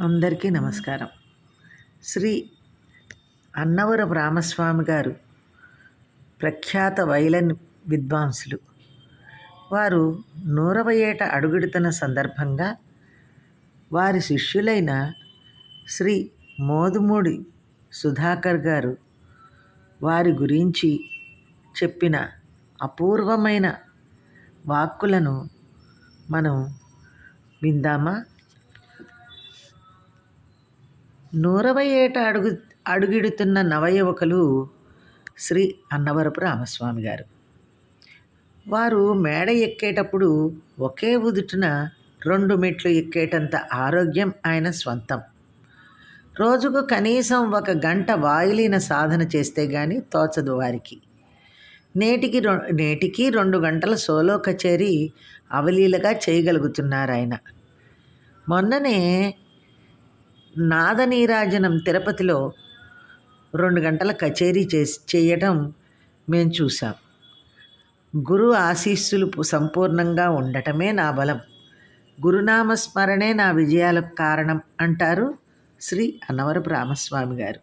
అందరికీ నమస్కారం. శ్రీ అన్నవరం రామస్వామి గారు ప్రఖ్యాత వైలన్ విద్వాంసులు. వారు నూరవ ఏట అడుగుడుతున్న సందర్భంగా వారి శిష్యులైన శ్రీ మోదుమూడి సుధాకర్ గారు వారి గురించి చెప్పిన అపూర్వమైన వాక్కులను మనం విందామా? నూరవై ఏట అడుగు అడుగిడుతున్న నవయువకులు శ్రీ అన్నవరపు రామస్వామి గారు. వారు మేడ ఎక్కేటప్పుడు ఒకే ఉదుటున రెండు మెట్లు ఎక్కేటంత ఆరోగ్యం ఆయన స్వంతం. రోజుకు కనీసం ఒక గంట వాయులీన సాధన చేస్తే గాని తోచదు వారికి. నేటికి రొ నేటికి రెండు గంటల సోలో కచేరీ అవలీలగా చేయగలుగుతున్నారు ఆయన మొన్ననే నాదనీరాజనం తిరుపతిలో రెండు గంటల కచేరీ చేసి చేయటం మేము చూసాం గురు ఆశీస్సులు సంపూర్ణంగా ఉండటమే నా బలం. గురునామస్మరణే నా విజయాలకు కారణం అంటారు శ్రీ అన్నవరపు రామస్వామి గారు.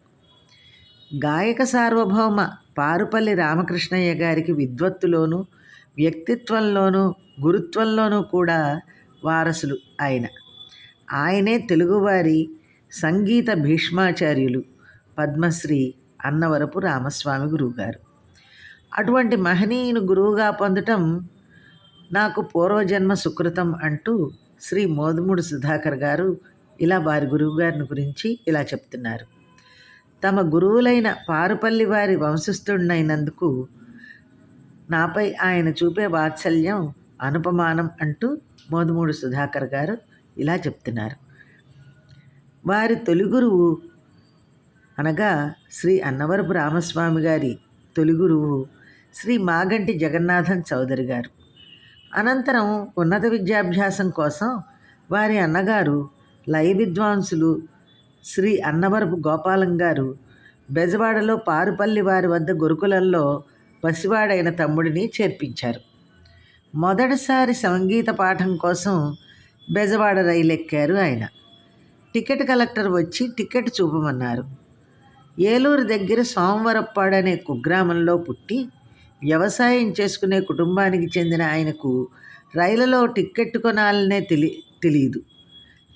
గాయక సార్వభౌమ పారుపల్లి రామకృష్ణయ్య గారికి విద్వత్తులోనూ వ్యక్తిత్వంలోనూ గురుత్వంలోనూ కూడా వారసులు ఆయన. ఆయనే తెలుగువారి సంగీత భీష్మాచార్యులు పద్మశ్రీ అన్నవరపు రామస్వామి గురువుగారు. అటువంటి మహనీయుని గురువుగా పొందటం నాకు పూర్వజన్మ సుకృతం అంటూ శ్రీ మోదుముడు సుధాకర్ గారు ఇలా వారి గురువుగారిని గురించి ఇలా చెప్తున్నారు. తమ గురువులైన పారుపల్లి వారి వంశస్థుడినైనందుకు నాపై ఆయన చూపే వాత్సల్యం అనుపమానం అంటూ మోదుమూడు సుధాకర్ గారు ఇలా చెప్తున్నారు. వారి తొలి గురువు అనగా శ్రీ అన్నవరపు రామస్వామి గారి తొలి గురువు శ్రీ మాగంటి జగన్నాథన్ చౌదరి గారు. అనంతరం ఉన్నత విద్యాభ్యాసం కోసం వారి అన్నగారు లయ విద్వాంసులు శ్రీ అన్నవరపు గోపాలం గారు బెజవాడలో పారుపల్లి వారి వద్ద గురుకులల్లో పసివాడైన తమ్ముడిని చేర్పించారు. మొదటిసారి సంగీత పాఠం కోసం బెజవాడ రైలు ఎక్కారు ఆయన. టికెట్ కలెక్టర్ వచ్చి టికెట్ చూపమన్నారు. ఏలూరు దగ్గర సోమవరప్పాడు అనే కుగ్రామంలో పుట్టి వ్యవసాయం చేసుకునే కుటుంబానికి చెందిన ఆయనకు రైలులో టిక్కెట్ కొనాలనే తెలి తెలియదు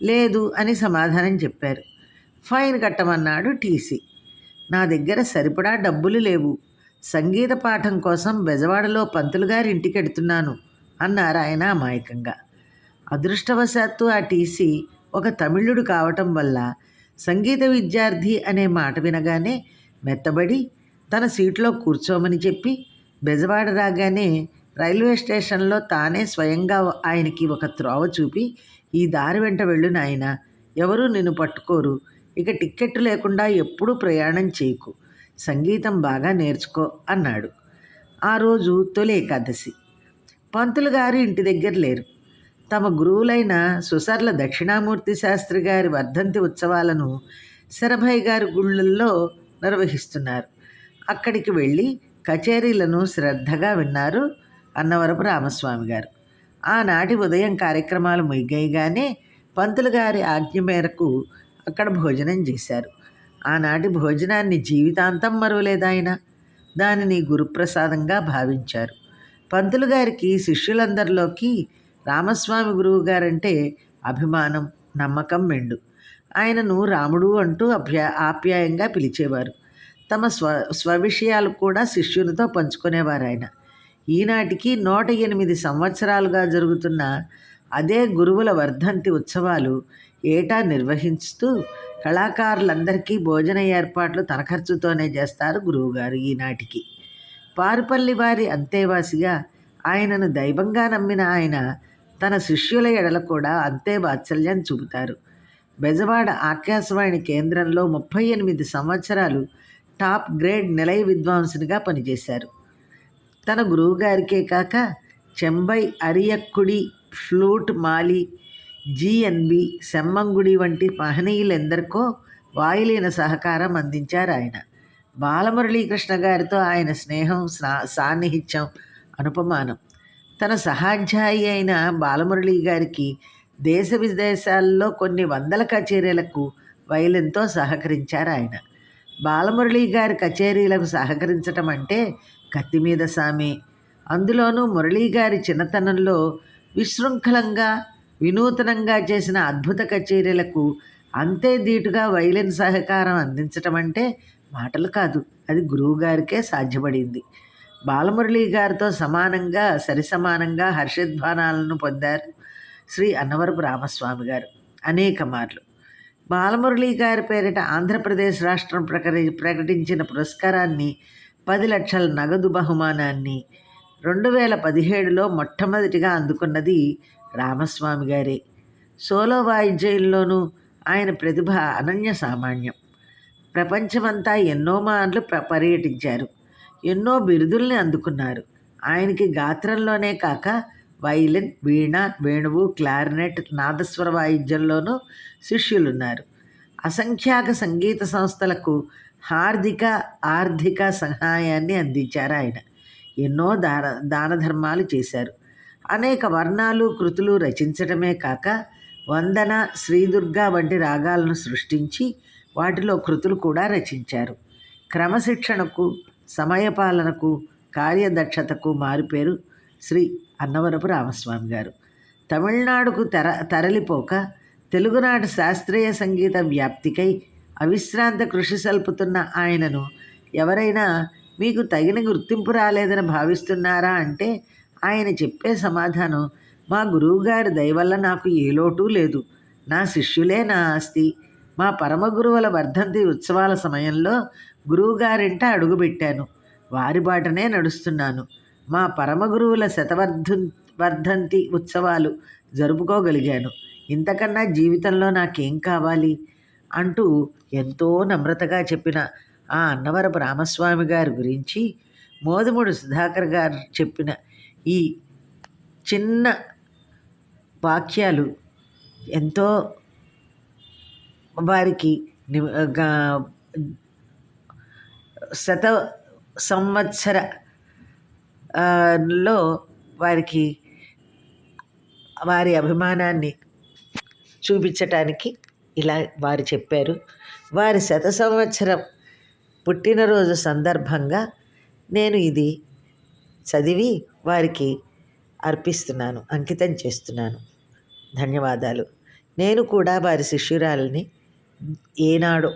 లేదు అని సమాధానం చెప్పారు. ఫైన్ కట్టమన్నాడు టీసీ. నా దగ్గర సరిపడా డబ్బులు లేవు. సంగీత పాఠం కోసం బెజవాడలో పంతులు గారి ఇంటికి ఎడుతున్నాను అన్నారు ఆయన అమాయకంగా. అదృష్టవశాత్తు ఆ టీసీ ఒక తమిళుడు కావటం వల్ల సంగీత విద్యార్థి అనే మాట వినగానే మెత్తబడి తన సీట్లో కూర్చోమని చెప్పి బెజవాడ రాగానే రైల్వే స్టేషన్లో తానే స్వయంగా ఆయనకి ఒక త్రోవ చూపి ఈ దారి వెంట వెళ్ళు నాయన. ఎవరూ నిన్ను పట్టుకోరు. ఇక టిక్కెట్ లేకుండా ఎప్పుడూ ప్రయాణం చేయకు. సంగీతం బాగా నేర్చుకో అన్నాడు. ఆ రోజు తొలి ఏకాదశి. పంతులు గారు ఇంటి దగ్గర లేరు. తమ గురువులైన సుసర్ల దక్షిణామూర్తి శాస్త్రి గారి వర్ధంతి ఉత్సవాలను శరభయ్య గారి గుళ్ళల్లో నిర్వహిస్తున్నారు. అక్కడికి వెళ్ళి కచేరీలను శ్రద్ధగా విన్నారు అన్నవరపు రామస్వామి గారు. ఆనాటి ఉదయం కార్యక్రమాలు ముగియగానే పంతులు గారి ఆజ్ఞ మేరకు అక్కడ భోజనం చేశారు. ఆనాటి భోజనాన్ని జీవితాంతం మరువలేదాయన దానిని గురుప్రసాదంగా భావించారు. పంతులు గారికి శిష్యులందరిలోకి రామస్వామి గురువు గారంటే అభిమానం నమ్మకం మెండు. ఆయనను రాముడు అంటూ అభ్యా ఆప్యాయంగా పిలిచేవారు. తమ స్వ స్వవిషయాలు కూడా శిష్యునితో పంచుకునేవారు ఆయన ఈనాటికి నూట ఎనిమిది సంవత్సరాలుగా జరుగుతున్న అదే గురువుల వర్ధంతి ఉత్సవాలు ఏటా నిర్వహిస్తూ కళాకారులందరికీ భోజన ఏర్పాట్లు తన ఖర్చుతోనే చేస్తారు గురువుగారు ఈనాటికి. పారుపల్లి వారి అంతేవాసిగా ఆయనను దైవంగా నమ్మిన ఆయన తన శిష్యుల ఎడల కూడా అంతే వాత్సల్యం చూపుతారు. బెజవాడ ఆకాశవాణి కేంద్రంలో ముప్పై ఎనిమిది సంవత్సరాలు టాప్ గ్రేడ్ నిలయ విద్వాంసునిగా పనిచేశారు. తన గురువుగారికే కాక చెంబై అరియక్కుడి ఫ్లూట్ మాలి జిఎన్బి సెమ్మంగుడి వంటి మహనీయులెందరికో వాయులీన సహకారం అందించారు ఆయన. బాలమురళీకృష్ణ గారితో ఆయన స్నేహం సాన్నిహిత్యం అనుపమానం. తన సహాధ్యాయి అయిన బాలమురళి గారికి దేశ విదేశాల్లో కొన్ని వందల కచేరీలకు వైలిన్తో సహకరించారు ఆయన. బాలమురళి గారి కచేరీలకు సహకరించటం అంటే కత్తి మీద సామి. అందులోనూ మురళీ గారి చిన్నతనంలో విశృంఖలంగా వినూతనంగా చేసిన అద్భుత కచేరీలకు అంతే ధీటుగా వైలిన్ సహకారం అందించటం అంటే మాటలు కాదు. అది గురువుగారికే సాధ్యపడింది. బాలమురళి గారితో సమానంగా సరిసమానంగా హర్షధ్వానాలను పొందారు శ్రీ అన్నవరపు రామస్వామి గారు. అనేక మార్లు. బాలమురళి గారి పేరిట ఆంధ్రప్రదేశ్ రాష్ట్రం ప్రకటి ప్రకటించిన పురస్కారాన్ని పది లక్షల నగదు బహుమానాన్ని రెండు వేల పదిహేడులో మొట్టమొదటిగా అందుకున్నది రామస్వామి గారే. సోలో వాయిద్యంలోనూ ఆయన ప్రతిభ అనన్య సామాన్యం. ప్రపంచమంతా ఎన్నో మార్లు ప్ర పర్యటించారు. ఎన్నో బిరుదుల్ని అందుకున్నారు. ఆయనకి గాత్రంలోనే కాక వైలిన్ వీణ వేణువు క్లారినెట్ నాదస్వర వాయిద్యంలోనూ శిష్యులున్నారు. అసంఖ్యాక సంగీత సంస్థలకు హార్దిక ఆర్థిక సహాయాన్ని అందించారు ఆయన. ఎన్నో దాన దాన ధర్మాలు చేశారు. అనేక వర్ణాలు కృతులు రచించడమే కాక వందన శ్రీదుర్గ వంటి రాగాలను సృష్టించి వాటిలో కృతులు కూడా రచించారు. క్రమశిక్షణకు సమయపాలనకు కార్యదక్షతకు మారుపేరు శ్రీ అన్నవరపు రామస్వామి గారు. తమిళనాడుకు తెర తరలిపోక తెలుగునాడు శాస్త్రీయ సంగీత వ్యాప్తికై అవిశ్రాంత కృషి సల్పుతున్న ఆయనను ఎవరైనా మీకు తగిన గుర్తింపు రాలేదని భావిస్తున్నారా అంటే ఆయన చెప్పే సమాధానం మా గురువుగారి దయవల్ల నాకు ఏ లోటు లేదు. నా శిష్యులే నా ఆస్తి. మా పరమగురువుల వర్ధంతి ఉత్సవాల సమయంలో గురువుగారింట అడుగుపెట్టాను. వారి బాటనే నడుస్తున్నాను. మా పరమగురువుల శతవర్ధు వర్ధంతి ఉత్సవాలు జరుపుకోగలిగాను. ఇంతకన్నా జీవితంలో నాకేం కావాలి? అంటూ ఎంతో నమ్రతగా చెప్పిన ఆ అన్నవరపు రామస్వామి గారి గురించి మోదుముడు సుధాకర్ గారు చెప్పిన ఈ చిన్న వాక్యాలు ఎంతో వారికి ని- శత సంవత్సర లో వారికి వారి అభిమానాన్ని చూపించటానికి ఇలా వారు చెప్పారు. వారి శత సంవత్సరం పుట్టినరోజు సందర్భంగా నేను ఇది చదివి వారికి అర్పిస్తున్నాను అంకితం చేస్తున్నాను. ధన్యవాదాలు. నేను కూడా వారి శిష్యురాలిని ఏనాడో